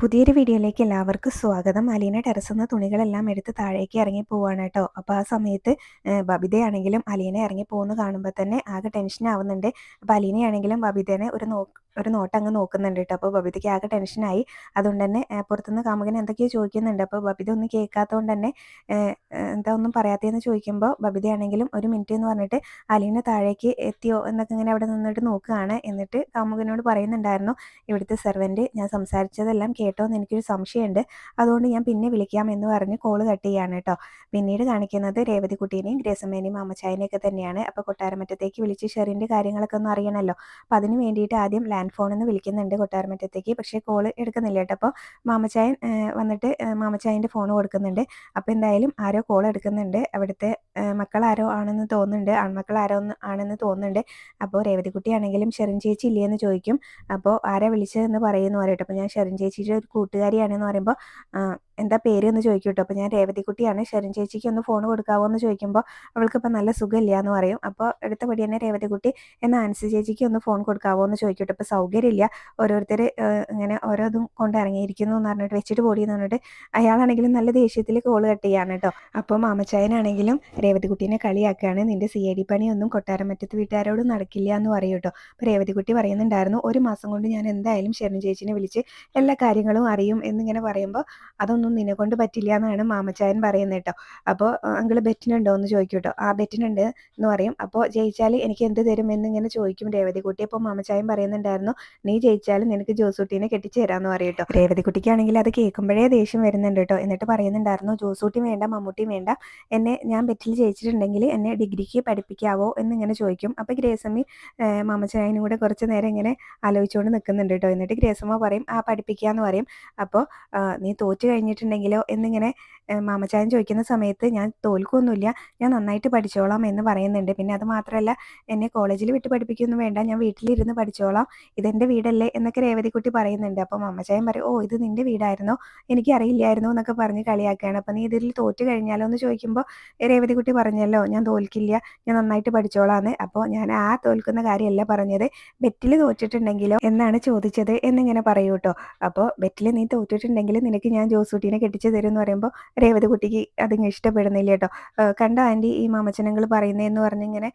പുതിയൊരു വീഡിയോയിലേക്ക് എല്ലാവർക്കും സ്വാഗതം. അലീന ടെറസ് നിന്ന് തുണികളെല്ലാം എടുത്ത് താഴേക്ക് ഇറങ്ങി പോവാണ് കേട്ടോ. അപ്പോൾ ആ സമയത്ത് ബബിതയാണെങ്കിലും അലീന ഇറങ്ങി പോകുന്നു കാണുമ്പോൾ തന്നെ ആകെ ടെൻഷൻ ആവുന്നുണ്ട്. അപ്പോൾ അലീനയാണെങ്കിലും ബബിതേനെ ഒരു നോ ഒരു നോട്ട് അങ്ങ് നോക്കുന്നുണ്ട് കേട്ടോ അപ്പോൾ ബബിതയ്ക്ക് ആകെ ടെൻഷനായി. അതുകൊണ്ട് തന്നെ പുറത്തുനിന്ന് കാമുകൻ എന്തൊക്കെയോ ചോദിക്കുന്നുണ്ട്. അപ്പോൾ ബബിത ഒന്നും കേൾക്കാത്തതുകൊണ്ട് തന്നെ എന്താ ഒന്നും പറയാത്തതെന്ന് ചോദിക്കുമ്പോൾ ബബിതയാണെങ്കിലും ഒരു മിനിറ്റ് എന്ന് പറഞ്ഞിട്ട് അലീന താഴേക്ക് എത്തിയോ എന്നൊക്കെ ഇങ്ങനെ അവിടെ നിന്നിട്ട് നോക്കുകയാണ്. എന്നിട്ട് കാമുകനോട് പറയുന്നുണ്ടായിരുന്നു ഇവിടുത്തെ സെർവന്റ് ഞാൻ സംസാരിച്ചതെല്ലാം കേട്ടോ എന്ന് എനിക്കൊരു സംശയമുണ്ട്. അതുകൊണ്ട് ഞാൻ പിന്നെ വിളിക്കാം എന്ന് പറഞ്ഞ് കോൾ കട്ട് ചെയ്യാണ് കേട്ടോ. പിന്നീട് കാണിക്കുന്നത് രേവതിക്കുട്ടീനെയും ഗ്രേസമ്മേനെയും മാമച്ചായനെയൊക്കെ തന്നെയാണ്. അപ്പോൾ കൊട്ടാരമറ്റത്തേക്ക് വിളിച്ച് ഷെറിന്റെ കാര്യങ്ങളൊക്കെ ഒന്ന് അറിയണമല്ലോ അപ്പോൾ അതിന് വേണ്ടിയിട്ട് ആദ്യം ലാൻഡ് ഫോണിൽ നിന്ന് വിളിക്കുന്നുണ്ട് കൊട്ടാരമറ്റത്തേക്ക്. പക്ഷേ കോൾ എടുക്കുന്നില്ല കേട്ടോ. അപ്പോൾ മാമച്ചായൻ വന്നിട്ട് മാമച്ചായന്റെ ഫോൺ കൊടുക്കുന്നുണ്ട്. അപ്പോൾ എന്തായാലും ആരോ കോൾ എടുക്കുന്നുണ്ട്. അവിടുത്തെ മക്കളാരോ ആണെന്ന് തോന്നുന്നുണ്ട്. ആൺമക്കൾ ആരോ ആണെന്ന് തോന്നുന്നുണ്ട്. അപ്പോൾ രേവതിക്കുട്ടി ആണെങ്കിലും ഷെറിൻ ചേച്ചി ഇല്ലേ എന്ന് ചോദിക്കും. അപ്പോൾ ആരാ വിളിച്ചതെന്ന് പറയുന്നു പറയട്ടെ. അപ്പോൾ ഞാൻ ഷെറിൻ ചേച്ചിയുടെ ഒരു കൂട്ടുകാരിയാണെന്ന് പറയുമ്പോൾ എന്താ പേര് എന്ന് ചോദിക്കും കേട്ടോ അപ്പോൾ ഞാൻ രേവതിക്കുട്ടിയാണ്. ശരൺ ചേച്ചിക്ക് ഒന്ന് ഫോൺ കൊടുക്കാവോ എന്ന് ചോദിക്കുമ്പോൾ അവൾക്കിപ്പോൾ നല്ല സുഖമില്ല എന്ന് പറയും. അപ്പോൾ അടുത്ത പടി തന്നെ രേവതിക്കുട്ടി എന്ന ആൻസി ചേച്ചിക്ക് ഒന്ന് ഫോൺ കൊടുക്കാവോ എന്ന് ചോദിക്കും കേട്ടോ ഇപ്പോൾ സൗകര്യമില്ല ഓരോരുത്തർ ഇങ്ങനെ ഓരോതും കൊണ്ട് ഇറങ്ങിയിരിക്കുന്നു എന്ന് പറഞ്ഞിട്ട് വെച്ചിട്ട് പോടി എന്ന് പറഞ്ഞിട്ട് അയാളാണെങ്കിലും നല്ല ദേഷ്യത്തിൽ കോൾ കട്ട് ചെയ്യാണ് കേട്ടോ അപ്പോൾ മാമച്ചായനാണെങ്കിലും രേവതിക്കുട്ടീനെ കളിയാക്കുകയാണ് നിന്റെ സി ഐ ഡി പണിയൊന്നും കൊട്ടാരമറ്റത്ത് വീട്ടുകാരോട് നടക്കില്ല എന്ന് പറയും കേട്ടോ അപ്പോൾ രേവതിക്കുട്ടി പറയുന്നുണ്ടായിരുന്നു ഒരു മാസം കൊണ്ട് ഞാൻ എന്തായാലും ശരൺ ചേച്ചിനെ വിളിച്ച് എല്ലാ കാര്യങ്ങളും അറിയും എന്നിങ്ങനെ പറയുമ്പോൾ അതൊന്നും ഒന്നും നിന്നെ കൊണ്ട് പറ്റില്ല എന്നാണ് മാമച്ചായൻ പറയുന്നത് കേട്ടോ. അപ്പോൾ അങ്കിൾ ബെറ്റിനുണ്ടോ എന്ന് ചോദിക്കും കേട്ടോ ആ ബെറ്റിനുണ്ട് എന്ന് പറയും. അപ്പോൾ ജയിച്ചാൽ എനിക്ക് എന്ത് തരും എന്നിങ്ങനെ ചോദിക്കും രേവതികുട്ടി അപ്പോൾ മാമച്ചായൻ പറയുന്നുണ്ടായിരുന്നു നീ ജയിച്ചാൽ നിനക്ക് ജോസൂട്ടീനെ കെട്ടിച്ചു തരാമെന്ന് പറയും കേട്ടോ രേവതികുട്ടിക്കാണെങ്കിൽ അത് കേൾക്കുമ്പോഴേ ദേഷ്യം വരുന്നുണ്ട് കേട്ടോ. എന്നിട്ട് പറയുന്നുണ്ടായിരുന്നു ജോസൂട്ടി വേണ്ട മമ്മൂട്ടി വേണ്ട. എന്നെ ഞാൻ ബെറ്റിൽ ജയിച്ചിട്ടുണ്ടെങ്കിൽ എന്നെ ഡിഗ്രിക്ക് പഠിപ്പിക്കാവോ എന്നിങ്ങനെ ചോദിക്കും. അപ്പോൾ ഗ്രേസമ്മി മാമച്ചായനും കൂടെ കുറച്ച് നേരം ഇങ്ങനെ ആലോചിച്ചുകൊണ്ട് നിൽക്കുന്നുണ്ട് കേട്ടോ. എന്നിട്ട് ഗ്രേസമ്മ പറയും ആ പഠിപ്പിക്കാന്ന് പറയും. അപ്പോൾ നീ തോറ്റു കഴിഞ്ഞിട്ട് ചെയ്തിട്ടുണ്ടെങ്കിലോ എന്നിങ്ങനെ മാമച്ചായൻ ചോദിക്കുന്ന സമയത്ത് ഞാൻ തോൽക്കൊന്നുമില്ല ഞാൻ നന്നായിട്ട് പഠിച്ചോളാം എന്ന് പറയുന്നുണ്ട്. പിന്നെ അത് മാത്രമല്ല എന്നെ കോളേജിൽ വിട്ട് പഠിപ്പിക്കൊന്നും വേണ്ട ഞാൻ വീട്ടിലിരുന്ന് പഠിച്ചോളാം. ഇതെന്റെ വീടല്ലേ എന്നൊക്കെ രേവതിക്കുട്ടി പറയുന്നുണ്ട്. അപ്പോൾ മാമച്ചായൻ പറയും ഓ ഇത് നിന്റെ വീടായിരുന്നോ? എനിക്ക് അറിയില്ലായിരുന്നു എന്നൊക്കെ പറഞ്ഞ് കളിയാക്കുകയാണ്. അപ്പോൾ നീ ഇതിൽ തോറ്റു കഴിഞ്ഞാലോ എന്ന് ചോദിക്കുമ്പോൾ രേവതിക്കുട്ടി പറഞ്ഞല്ലോ ഞാൻ തോൽക്കില്ല ഞാൻ നന്നായിട്ട് പഠിച്ചോളാന്ന്. അപ്പോൾ ഞാൻ ആ തോൽക്കുന്ന കാര്യമല്ല പറഞ്ഞത്. ബെറ്റിൽ തോറ്റിട്ടുണ്ടെങ്കിലോ എന്നാണ് ചോദിച്ചത് എന്നിങ്ങനെ പറയൂട്ടോ. അപ്പോൾ ബെറ്റിൽ നീ തോറ്റിട്ടുണ്ടെങ്കിൽ നിനക്ക് ഞാൻ ജോസൂട്ടീനെ കെട്ടിച്ചു തരും എന്ന് പറയുമ്പോൾ രേവതി കുട്ടിക്ക് അതിങ്ങ് ഇഷ്ടപ്പെടുന്നില്ല കേട്ടോ. കണ്ട ആന്റി ഈ മാമച്ചനങ്ങൾ പറയുന്നതെന്ന് പറഞ്ഞിങ്ങനെ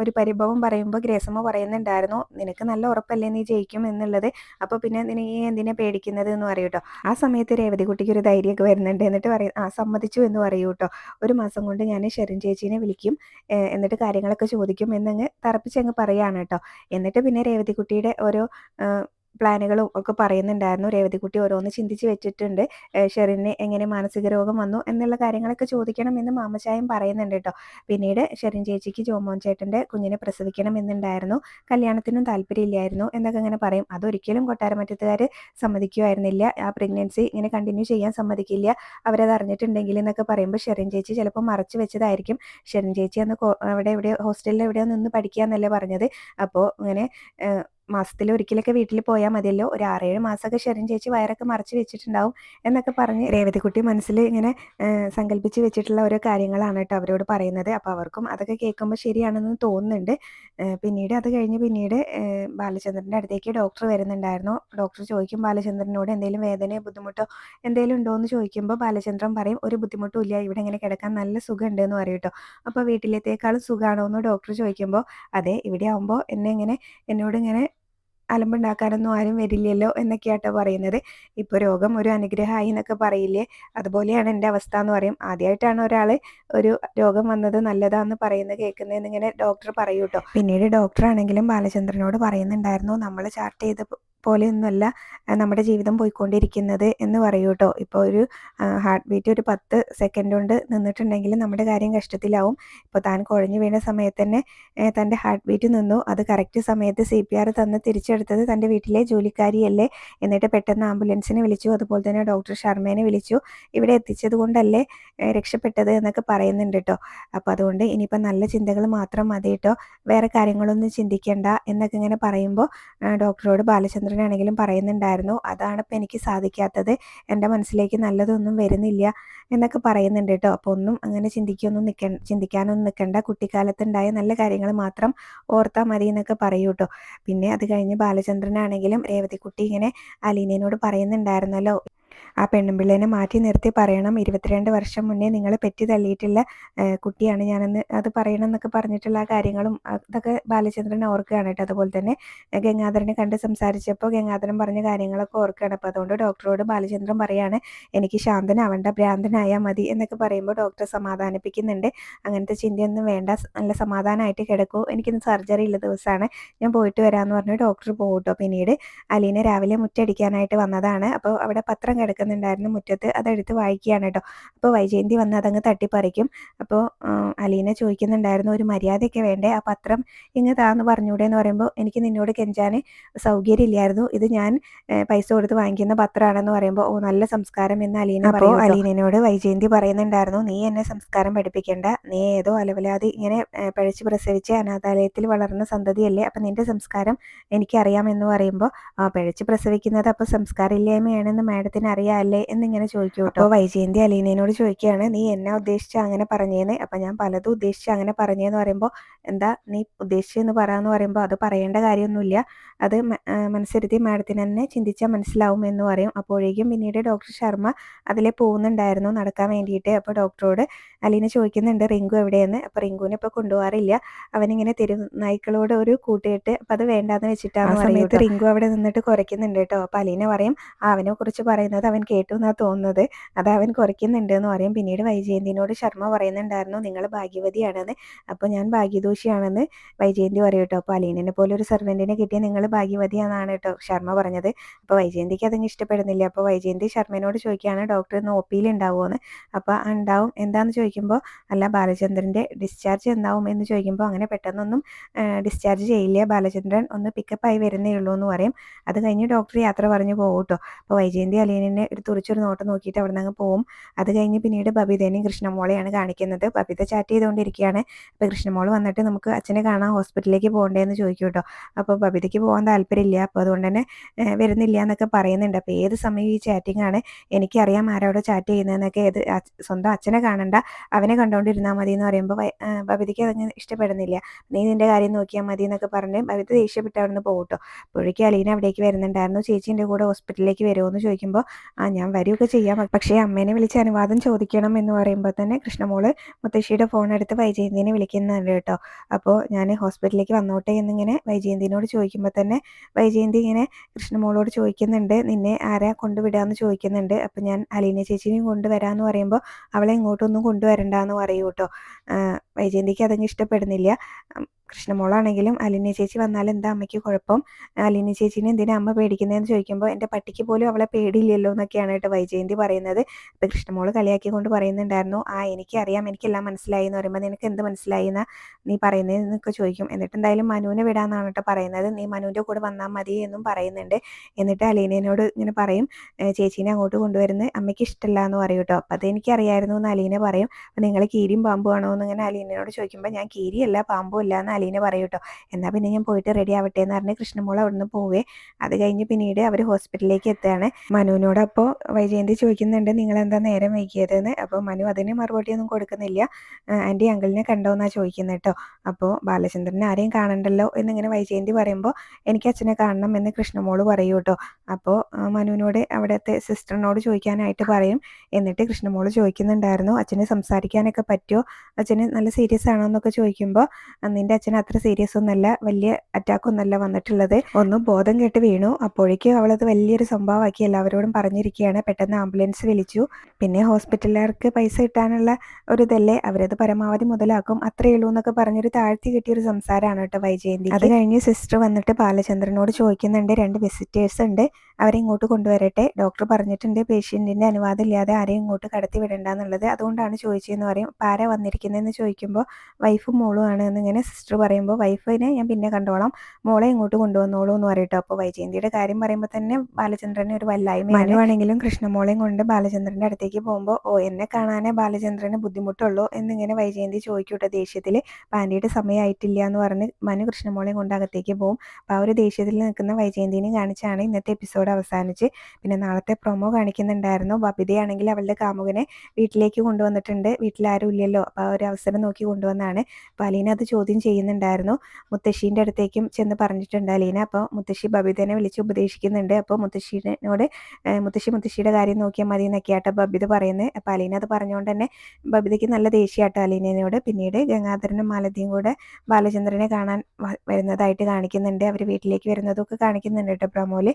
ഒരു പരിഭവം പറയുമ്പോൾ ഗ്രേസമ്മ പറയുന്നുണ്ടായിരുന്നു നിനക്ക് നല്ല ഉറപ്പല്ലേ നീ ജയിക്കും എന്നുള്ളത്? അപ്പോൾ പിന്നെ നീ എന്തിനെ പേടിക്കുന്നത് എന്ന് പറയൂ കേട്ടോ ആ സമയത്ത് രേവതി കുട്ടിക്ക് ഒരു ധൈര്യമൊക്കെ വരുന്നുണ്ട്. എന്നിട്ട് പറയും ആ സമ്മതിച്ചു എന്ന് പറയൂ കേട്ടോ ഒരു മാസം കൊണ്ട് ഞാൻ ഷെറിൻ ചേച്ചീനെ വിളിക്കും എന്നിട്ട് കാര്യങ്ങളൊക്കെ ചോദിക്കും എന്നങ്ങ് തറപ്പിച്ചങ്ങ് പറയാണ് കേട്ടോ എന്നിട്ട് പിന്നെ രേവതി കുട്ടിയുടെ ഓരോ പ്ലാനുകളും ഒക്കെ പറയുന്നുണ്ടായിരുന്നു. രേവതിക്കുട്ടി ഓരോന്ന് ചിന്തിച്ച് വെച്ചിട്ടുണ്ട്. ഷെറിന് എങ്ങനെ മാനസിക രോഗം വന്നു എന്നുള്ള കാര്യങ്ങളൊക്കെ ചോദിക്കണം എന്ന് മാമച്ചായം പറയുന്നുണ്ട് കേട്ടോ. പിന്നീട് ഷെറിൻ ചേച്ചിക്ക് ജോമോൻ ചേട്ടന്റെ കുഞ്ഞിനെ പ്രസവിക്കണം എന്നുണ്ടായിരുന്നു. കല്യാണത്തിനും താല്പര്യമില്ലായിരുന്നു എന്നൊക്കെ അങ്ങനെ പറയും. അതൊരിക്കലും കൊട്ടാരമറ്റത്തുകാർ സമ്മതിക്കുമായിരുന്നില്ല. ആ പ്രഗ്നൻസി ഇങ്ങനെ കണ്ടിന്യൂ ചെയ്യാൻ സമ്മതിക്കില്ല. അവരത് അറിഞ്ഞിട്ടുണ്ടെങ്കിൽ എന്നൊക്കെ പറയുമ്പോൾ ഷെറിൻ ചേച്ചി ചിലപ്പോൾ മറച്ചു വെച്ചതായിരിക്കും. ഷെറിൻ ചേച്ചി അന്ന് അവിടെ എവിടെ ഹോസ്റ്റലിൽ എവിടെയോ നിന്ന് പഠിക്കുക എന്നല്ലേ പറഞ്ഞത്. അപ്പോൾ ഇങ്ങനെ മാസത്തിൽ ഒരിക്കലൊക്കെ വീട്ടിൽ പോയാൽ മതിയല്ലോ. ഒരു ആറേഴ് മാസമൊക്കെ ശരീരം ചേച്ചി വയറൊക്കെ മറച്ച് വെച്ചിട്ടുണ്ടാവും എന്നൊക്കെ പറഞ്ഞ് രേവതിക്കുട്ടി മനസ്സിൽ ഇങ്ങനെ സങ്കല്പിച്ച് വെച്ചിട്ടുള്ള ഓരോ കാര്യങ്ങളാണ് കേട്ടോ അവരോട് പറയുന്നത്. അപ്പോൾ അവർക്കും അതൊക്കെ കേൾക്കുമ്പോൾ ശരിയാണെന്ന് തോന്നുന്നുണ്ട്. പിന്നീട് അത് കഴിഞ്ഞ് പിന്നീട് ബാലചന്ദ്രന്റെ അടുത്തേക്ക് ഡോക്ടർ വരുന്നുണ്ടായിരുന്നു. ഡോക്ടർ ചോദിക്കും ബാലചന്ദ്രനോട് എന്തെങ്കിലും വേദനയോ ബുദ്ധിമുട്ടോ എന്തെങ്കിലും ഉണ്ടോ എന്ന് ചോദിക്കുമ്പോൾ ബാലചന്ദ്രൻ പറയും ഒരു ബുദ്ധിമുട്ടും ഇല്ല. ഇവിടെ ഇങ്ങനെ കിടക്കാൻ നല്ല സുഖമുണ്ട് എന്ന് പറയും കേട്ടോ. അപ്പോൾ വീട്ടിലത്തേക്കാളും സുഖമാണോ എന്ന് ഡോക്ടർ ചോദിക്കുമ്പോൾ അതെ ഇവിടെ ആവുമ്പോൾ എന്നെ ഇങ്ങനെ എന്നോട് ഇങ്ങനെ അലമ്പുണ്ടാക്കാനൊന്നും ആരും വരില്ലല്ലോ എന്നൊക്കെയാട്ടോ പറയുന്നത്. ഇപ്പോൾ രോഗം ഒരു അനുഗ്രഹമായി എന്നൊക്കെ പറയില്ലേ? അതുപോലെയാണ് എന്റെ അവസ്ഥ എന്ന് പറയും. ആദ്യമായിട്ടാണ് ഒരാൾ ഒരു രോഗം വന്നത് നല്ലതാന്ന് പറയുന്നത് കേൾക്കുന്നതെന്ന് ഇങ്ങനെ ഡോക്ടർ പറയൂട്ടോ. പിന്നീട് ഡോക്ടർ ആണെങ്കിലും ബാലചന്ദ്രനോട് പറയുന്നുണ്ടായിരുന്നു. നമ്മൾ ചാർട്ട് ചെയ്ത് പോലെയൊന്നുമല്ല നമ്മുടെ ജീവിതം പോയിക്കൊണ്ടിരിക്കുന്നത് എന്ന് പറയൂ കേട്ടോ. ഇപ്പോൾ ഒരു ഹാർട്ട് ബീറ്റ് ഒരു പത്ത് സെക്കൻഡ് കൊണ്ട് നിന്നിട്ടുണ്ടെങ്കിൽ നമ്മുടെ കാര്യം കഷ്ടത്തിലാവും. ഇപ്പോൾ താൻ കുഴഞ്ഞു വീണ സമയത്ത് തന്നെ തന്റെ ഹാർട്ട് ബീറ്റ് നിന്നു. അത് കറക്റ്റ് സമയത്ത് സി പി ആർ തന്ന് തിരിച്ചെടുത്തത് തന്റെ വീട്ടിലെ ജോലിക്കാരിയല്ലേ. എന്നിട്ട് പെട്ടെന്ന് ആംബുലൻസിനെ വിളിച്ചു. അതുപോലെ തന്നെ ഡോക്ടർ ശർമ്മേനെ വിളിച്ചു. ഇവിടെ എത്തിച്ചത് കൊണ്ടല്ലേ രക്ഷപ്പെട്ടത് എന്നൊക്കെ പറയുന്നുണ്ട് കേട്ടോ. അപ്പോൾ അതുകൊണ്ട് ഇനിയിപ്പോൾ നല്ല ചിന്തകൾ മാത്രം മതി കേട്ടോ. വേറെ കാര്യങ്ങളൊന്നും ചിന്തിക്കേണ്ട എന്നൊക്കെ ഇങ്ങനെ പറയുമ്പോൾ ഡോക്ടറോട് ബാലചന്ദ്രൻ ബാലചന്ദ്രനാണെങ്കിലും പറയുന്നുണ്ടായിരുന്നു. അതാണ് ഇപ്പം എനിക്ക് സാധിക്കാത്തത്. എന്റെ മനസ്സിലേക്ക് നല്ലതൊന്നും വരുന്നില്ല എന്നൊക്കെ പറയുന്നുണ്ട് കേട്ടോ. അപ്പോൾ ഒന്നും അങ്ങനെ ചിന്തിക്കൊന്നും നിൽക്ക ചിന്തിക്കാനൊന്നും നിൽക്കണ്ട കുട്ടിക്കാലത്തുണ്ടായ നല്ല കാര്യങ്ങൾ മാത്രം ഓർത്താൽ മതി എന്നൊക്കെ പറയൂ കേട്ടോ. പിന്നെ അത് കഴിഞ്ഞ് ബാലചന്ദ്രനാണെങ്കിലും രേവതിക്കുട്ടി ഇങ്ങനെ അലീനയോട് പറയുന്നുണ്ടായിരുന്നല്ലോ. ആ പെണ്ണുമ്പിള്ളേനെ മാറ്റി നിർത്തി പറയണം. ഇരുപത്തിരണ്ട് വർഷം മുന്നേ നിങ്ങൾ പെറ്റി തള്ളിയിട്ടുള്ള കുട്ടിയാണ് ഞാനെന്ന് അത് പറയണം എന്നൊക്കെ പറഞ്ഞിട്ടുള്ള ആ കാര്യങ്ങളും അതൊക്കെ ബാലചന്ദ്രൻ ഓർക്കുകയാണ് കേട്ടോ. അതുപോലെ തന്നെ ഗംഗാധരനെ കണ്ട് സംസാരിച്ചപ്പോൾ ഗംഗാധരൻ പറഞ്ഞ കാര്യങ്ങളൊക്കെ ഓർക്കുകയാണ്. അപ്പോൾ അതുകൊണ്ട് ഡോക്ടറോട് ബാലചന്ദ്രൻ പറയാണ് എനിക്ക് ശാന്തനാവണ്ട ഭ്രാന്തനായാൽ മതി എന്നൊക്കെ പറയുമ്പോൾ ഡോക്ടർ സമാധാനിപ്പിക്കുന്നുണ്ട്. അങ്ങനത്തെ ചിന്തയൊന്നും വേണ്ട നല്ല സമാധാനമായിട്ട് കിടക്കൂ. എനിക്കിന്ന് സർജറി ഉള്ള ദിവസമാണ്. ഞാൻ പോയിട്ട് വരാമെന്ന് പറഞ്ഞു ഡോക്ടർ പോകട്ടോ പിന്നീട് അലീന രാവിലെ മുറ്റടിക്കാനായിട്ട് വന്നതാണ്. അപ്പോൾ അവിടെ പത്രം കിടക്കുന്നുണ്ടായിരുന്നു മുറ്റത്ത് അതെടുത്ത് വായിക്കുകയാണ് കേട്ടോ. അപ്പോൾ വൈജയന്തി വന്ന് അതങ്ങ് തട്ടിപ്പറിക്കും. അപ്പോൾ അലീന ചോദിക്കുന്നുണ്ടായിരുന്നു ഒരു മര്യാദയൊക്കെ വേണ്ടേ? ആ പത്രം ഇങ്ങ് താന്ന് പറഞ്ഞൂടെ? എന്ന് പറയുമ്പോൾ എനിക്ക് നിന്നോട് കെഞ്ചാൻ സൗകര്യമില്ലായിരുന്നു. ഇത് ഞാൻ പൈസ കൊടുത്ത് വാങ്ങിക്കുന്ന പത്രമാണെന്ന് പറയുമ്പോൾ ഓ നല്ല സംസ്കാരം എന്ന് അലീന അപ്പോൾ അലീനയോട് വൈജയന്തി പറയുന്നുണ്ടായിരുന്നു നീ എന്നെ സംസ്കാരം പഠിപ്പിക്കേണ്ട. നീ ഏതോ അലവലാതി ഇങ്ങനെ പഴച്ചു പ്രസവിച്ച് അനാഥാലയത്തിൽ വളർന്ന സന്തതിയല്ലേ? അപ്പം നിന്റെ സംസ്കാരം എനിക്കറിയാമെന്ന് പറയുമ്പോൾ ആ പഴിച്ച് പ്രസവിക്കുന്നത് അപ്പോൾ സംസ്കാരമില്ലായ്മയാണെന്ന് മാഡത്തിന് അറിയാമല്ലേ എന്നിങ്ങനെ ചോദിക്കും കേട്ടോ. വൈജയന്തി അലീനയോട് ചോദിക്കുകയാണ് നീ എന്നെ ഉദ്ദേശിച്ച അങ്ങനെ പറഞ്ഞേന്ന്? അപ്പം ഞാൻ പലതും ഉദ്ദേശിച്ച് അങ്ങനെ പറഞ്ഞേന്ന് പറയുമ്പോൾ എന്താ നീ ഉദ്ദേശിച്ചെന്ന് പറയാന്ന് പറയുമ്പോൾ അത് പറയേണ്ട കാര്യമൊന്നുമില്ല. അത് മനസ്സിരുത്തി മാഡത്തിന് തന്നെ ചിന്തിച്ചാൽ മനസ്സിലാവും എന്ന് പറയും. അപ്പോഴേക്കും പിന്നീട് ഡോക്ടർ ശർമ്മ അതിലെ പോകുന്നുണ്ടായിരുന്നു നടക്കാൻ വേണ്ടിയിട്ട്. അപ്പോൾ ഡോക്ടറോട് അലീന ചോദിക്കുന്നുണ്ട് റിങ്കു എവിടെയെന്ന്? അപ്പോൾ റിങ്കുവിനെ ഇപ്പോൾ കൊണ്ടുപോകാറില്ല. അവനിങ്ങനെ തെരു നായ്ക്കളോട് ഒരു കൂട്ടിയിട്ട് അപ്പോൾ അത് വേണ്ടാന്ന് വെച്ചിട്ടാണ് സമയത്ത് റിങ്കു അവിടെ നിന്നിട്ട് കുറയ്ക്കുന്നുണ്ട് കേട്ടോ. അപ്പോൾ അലീന പറയും അവനെ കുറിച്ച് പറയുന്നത് അവൻ കേട്ടു എന്നാണ് തോന്നുന്നത്. അത് അവൻ കുറയ്ക്കുന്നുണ്ട് എന്ന് പറയും പിന്നീട് വൈജയന്തിനോട് ശർമ്മ പറയുന്നുണ്ടായിരുന്നു നിങ്ങൾ ഭാഗ്യവതിയാണെന്ന്. അപ്പോൾ ഞാൻ ഭാഗ്യദോഷിയാണെന്ന് വൈജയന്തി പറയും കേട്ടോ. അപ്പോൾ അലീനനെ പോലെ ഒരു സെർവന്റിനെ കിട്ടിയ നിങ്ങൾ ഭാഗ്യവതിയാണെന്നാണ് കേട്ടോ ശർമ്മ പറഞ്ഞത്. അപ്പോൾ വൈജയന്തിക്ക് അതങ്ങ് ഇഷ്ടപ്പെടുന്നില്ല. അപ്പോൾ വൈജയന്തി ശർമ്മനോട് ചോദിക്കുകയാണ് ഡോക്ടർ ഇന്ന് ഒ പിയിൽ ഉണ്ടാവുമെന്ന് അപ്പോൾ ഉണ്ടാവും. എന്താണെന്ന് ചോദിക്കുമ്പോൾ അല്ല ബാലചന്ദ്രന്റെ ഡിസ്ചാർജ് എന്താവും? എന്ന് ചോദിക്കുമ്പോൾ അങ്ങനെ പെട്ടെന്നൊന്നും ഡിസ്ചാർജ് ചെയ്യില്ല. ബാലചന്ദ്രൻ ഒന്ന് പിക്കപ്പായി വരുന്നേ ഉള്ളൂ എന്ന് പറയും. അത് കഴിഞ്ഞ് ഡോക്ടർ യാത്ര പറഞ്ഞു പോകും കേട്ടോ. അപ്പോൾ വൈജയന്തി അലീനെ ഒരു തുറിച്ചൊരു നോട്ടം നോക്കിയിട്ട് അവിടെ നിന്ന് പോവും. അത് കഴിഞ്ഞ് പിന്നീട് ബബിതേനെയും കൃഷ്ണമോളെയാണ് കാണിക്കുന്നത്. ബബിത ചാറ്റ് ചെയ്തുകൊണ്ടിരിക്കുകയാണ്. അപ്പോൾ കൃഷ്ണമോൾ വന്നിട്ട് നമുക്ക് അച്ഛനെ കാണാൻ ഹോസ്പിറ്റലിലേക്ക് പോകണ്ടേന്ന് ചോദിക്കും കേട്ടോ. അപ്പോൾ ബബിതയ്ക്ക് പോകാൻ താല്പര്യമില്ല. അപ്പോൾ അതുകൊണ്ട് തന്നെ വരുന്നില്ല എന്നൊക്കെ പറയുന്നുണ്ട്. അപ്പോൾ ഏത് സമയം ഈ ചാറ്റിംഗ് ആണ് എനിക്കറിയാം ആരോടോ ചാറ്റ് ചെയ്യുന്നതെന്നൊക്കെ. ഏത് സ്വന്തം അച്ഛനെ കാണണ്ട. അവനെ കണ്ടുകൊണ്ടിരുന്നാൽ മതി എന്ന് പറയുമ്പോൾ ബബിതയ്ക്ക് അതങ്ങനെ ഇഷ്ടപ്പെടുന്നില്ല. നീ നിന്റെ കാര്യം നോക്കിയാൽ മതി എന്നൊക്കെ പറഞ്ഞ് ബബിത ദേഷ്യപ്പെട്ട് അവിടെ നിന്ന് പോകട്ടോ അപ്പോഴേക്കും അലീന അവിടേക്ക് വരുന്നുണ്ടായിരുന്നു. ചേച്ചീന്റെ കൂടെ ഹോസ്പിറ്റലിലേക്ക് വരുമോ എന്ന് ചോദിക്കുമ്പോൾ ആ ഞാൻ വരികയൊക്കെ ചെയ്യാം. പക്ഷേ അമ്മേനെ വിളിച്ച് അനുവാദം ചോദിക്കണം എന്ന് പറയുമ്പോൾ തന്നെ കൃഷ്ണമോൾ മുത്തശ്ശിയുടെ ഫോൺ എടുത്ത് വൈജയന്തിനെ വിളിക്കുന്നുണ്ട് കേട്ടോ. അപ്പോൾ ഞാൻ ഹോസ്പിറ്റലിലേക്ക് വന്നോട്ടെ എന്നിങ്ങനെ വൈജയന്തിനോട് ചോദിക്കുമ്പോൾ തന്നെ വൈജയന്തി ഇങ്ങനെ കൃഷ്ണമോളോട് ചോദിക്കുന്നുണ്ട് നിന്നെ ആരാ കൊണ്ടുവിടാന്ന് ചോദിക്കുന്നുണ്ട്. അപ്പോൾ ഞാൻ അലീന ചേച്ചിനെയും കൊണ്ടുവരാമെന്ന് പറയുമ്പോൾ അവളെ ഇങ്ങോട്ടൊന്നും കൊണ്ടുവരണ്ടെന്ന് പറയൂ കേട്ടോ. വൈജയന്തിക്ക് അതങ്ങ് ഇഷ്ടപ്പെടുന്നില്ല. കൃഷ്ണമോളാണെങ്കിലും അലിന ചേച്ചി വന്നാൽ എന്താ അമ്മയ്ക്ക് കുഴപ്പം? അലിന ചേച്ചിനെ എന്തിനാ അമ്മ പേടിക്കുന്നതെന്ന് ചോദിക്കുമ്പോൾ എന്റെ പട്ടിക്ക് പോലും അവളെ പേടിയില്ലല്ലോ എന്നൊക്കെയാണ് കേട്ടോ വൈജയന്തി പറയുന്നത്. അപ്പം കൃഷ്ണമോൾ കളിയാക്കിക്കൊണ്ട് പറയുന്നുണ്ടായിരുന്നു ആ എനിക്കറിയാം എനിക്കെല്ലാം മനസ്സിലായി എന്ന് പറയുമ്പോൾ നിനക്ക് എന്ത് മനസ്സിലായി എന്നാ നീ പറയുന്നതെന്നൊക്കെ ചോദിക്കും. എന്നിട്ട് എന്തായാലും മനുവിനെ വിടാന്നാണ് കേട്ടോ പറയുന്നത്. നീ മനുവിന്റെ കൂടെ വന്നാൽ മതി എന്നും പറയുന്നുണ്ട്. എന്നിട്ട് അലീനയോട് ഇങ്ങനെ പറയും ചേച്ചീനെ അങ്ങോട്ട് കൊണ്ടുവരുന്നത് അമ്മയ്ക്ക് ഇഷ്ടമല്ല എന്ന് പറയും കേട്ടോ. അപ്പം അതെനിക്കറിയായിരുന്നു എന്ന് അലീന പറയും. അപ്പം നിങ്ങൾ കീരിയും പാമ്പും ആണോ എന്ന് ഇങ്ങനെ അലീനയോട് ചോദിക്കുമ്പോൾ ഞാൻ കീരിയല്ല പാമ്പും അല്ല എന്ന് അലീന പറയും കേട്ടോ. എന്നാൽ പിന്നെ ഞാൻ പോയിട്ട് റെഡി ആവട്ടെ എന്ന് പറഞ്ഞ് കൃഷ്ണമോൾ അവിടുന്ന് പോവേ. അത് കഴിഞ്ഞ് പിന്നീട് അവർ ഹോസ്പിറ്റലിലേക്ക് എത്തുകയാണ്. മനുവിനോട് അപ്പോൾ വൈജയന്തി ചോദിക്കുന്നുണ്ട് നിങ്ങൾ എന്താ നേരം വൈകിയതെന്ന്. അപ്പോൾ മനു അതിന് മറുപടിയൊന്നും കൊടുക്കുന്നില്ല. ആന്റി അങ്കിളിനെ കണ്ടോ എന്നാണ് ചോദിക്കുന്നത് കേട്ടോ അപ്പോൾ ബാലചന്ദ്രനെ ആരെയും കാണണ്ടല്ലോ എന്നിങ്ങനെ വൈജയന്തി പറയുമ്പോൾ എനിക്ക് അച്ഛനെ കാണണം എന്ന് കൃഷ്ണമോൾ പറയൂ കേട്ടോ അപ്പോൾ മനുവിനോട് അവിടുത്തെ സിസ്റ്ററിനോട് ചോദിക്കാനായിട്ട് പറയും. എന്നിട്ട് കൃഷ്ണമോൾ ചോദിക്കുന്നുണ്ടായിരുന്നു അച്ഛനെ സംസാരിക്കാനൊക്കെ പറ്റുമോ അച്ഛന് നല്ല സീരിയസ് ആണോ? എന്നൊക്കെ ചോദിക്കുമ്പോൾ നിന്റെ അച്ഛൻ അത്ര സീരിയസ് ഒന്നല്ല വലിയ അറ്റാക്ക് ഒന്നല്ല വന്നിട്ടുള്ളത്. ഒന്ന് ബോധം കേട്ട് വീണു. അപ്പോഴേക്കും അവളത് വലിയൊരു സംഭവമാക്കി എല്ലാവരോടും പറഞ്ഞിരിക്കുകയാണ് പെട്ടെന്ന് ആംബുലൻസ് വിളിച്ചു. പിന്നെ ഹോസ്പിറ്റലുകാർക്ക് പൈസ കിട്ടാനുള്ള ഒരു ഇതല്ലേ? അവരത് പരമാവധി മുതലാക്കും. അത്രയേ ഉള്ളൂ എന്നൊക്കെ പറഞ്ഞൊരു താഴ്ത്തി കിട്ടിയൊരു സംസാരമാണ് കേട്ടോ വൈജയന്തി അത് കഴിഞ്ഞ് സിസ്റ്റർ വന്നിട്ട് ബാലചന്ദ്രനോട് ചോദിക്കുന്നുണ്ട്. രണ്ട് വിസിറ്റേഴ്സ് ഉണ്ട്. അവരെ ഇങ്ങോട്ട് കൊണ്ടുവരട്ടെ. ഡോക്ടർ പറഞ്ഞിട്ടുണ്ട് പേഷ്യന്റിന്റെ അനുവാദം ഇല്ലാതെ ആരെയും ഇങ്ങോട്ട് കടത്തി വിടണ്ടെന്നുള്ളത്. അതുകൊണ്ടാണ് ചോദിച്ചതെന്ന് പറയും. ആരാ വന്നിരിക്കുന്നതെന്ന് ചോദിക്കുമ്പോൾ വൈഫ് മോളും ആണ് എന്നിങ്ങനെ സിസ്റ്റർ പറയുമ്പോൾ വൈഫിനെ ഞാൻ പിന്നെ കണ്ടോളാം. മോളെ ഇങ്ങോട്ട് കൊണ്ടുവന്നോളൂ എന്ന് പറയട്ടോ അപ്പോൾ വൈജയന്തിയുടെ കാര്യം പറയുമ്പോൾ തന്നെ ബാലചന്ദ്രനെ ഒരു വല്ലായ്മയാണ്. ആണെങ്കിലും കൃഷ്ണമോളെയും കൊണ്ട് ബാലചന്ദ്രന്റെ അടുത്തേക്ക് പോകുമ്പോൾ ഓ എന്നെ കാണാനേ ബാലചന്ദ്രന് ബുദ്ധിമുട്ടുള്ളൂ എന്നിങ്ങനെ വൈജയന്തി ചോദിക്കൂട്ടെ ദേഷ്യത്തിൽ പാന്റിയുടെ സമയമായിട്ടില്ല എന്ന് പറഞ്ഞ് മനു കൃഷ്ണമോളെയും കൊണ്ട് അകത്തേക്ക് പോകും. അപ്പോൾ ആ ഒരു ദേഷ്യത്തിൽ നിൽക്കുന്ന വൈജയന്തിനെ കാണിച്ചാണ് ഇന്നത്തെ എപ്പിസോഡ് അവസാനിച്ച്. പിന്നെ നാളത്തെ പ്രൊമോ കാണിക്കുന്നുണ്ടായിരുന്നു. ബബിതയാണെങ്കിൽ അവളുടെ കാമുകനെ വീട്ടിലേക്ക് കൊണ്ടുവന്നിട്ടുണ്ട്. വീട്ടിലാരും ഇല്ലല്ലോ. അപ്പോൾ ആ ഒരു അവസരം നോക്കി കൊണ്ടുവന്നാണ്. അപ്പോൾ അലീന അത് ചോദ്യം ചെയ്യുന്നുണ്ടായിരുന്നു. മുത്തശ്ശീന്റെ അടുത്തേക്കും ചെന്ന് പറഞ്ഞിട്ടുണ്ട് അലീന. അപ്പോൾ മുത്തശ്ശി ബബിതനെ വിളിച്ച് ഉപദേശിക്കുന്നുണ്ട്. അപ്പോൾ മുത്തശ്ശീനോട് മുത്തശ്ശി മുത്തശ്ശിയുടെ കാര്യം നോക്കിയാൽ മതി എന്നൊക്കെയാട്ടോ ബബിത പറയുന്നത് അപ്പോൾ അലീന അത് പറഞ്ഞുകൊണ്ട് തന്നെ ബബിതയ്ക്ക് നല്ല ദേഷ്യമാട്ടോ അലീനയോട് പിന്നീട് ഗംഗാധരനും മാലതിയും കൂടെ ബാലചന്ദ്രനെ കാണാൻ വരുന്നതായിട്ട് കാണിക്കുന്നുണ്ട്. അവർ വീട്ടിലേക്ക് വരുന്നതൊക്കെ കാണിക്കുന്നുണ്ട് കേട്ടോ പ്രമോൽ.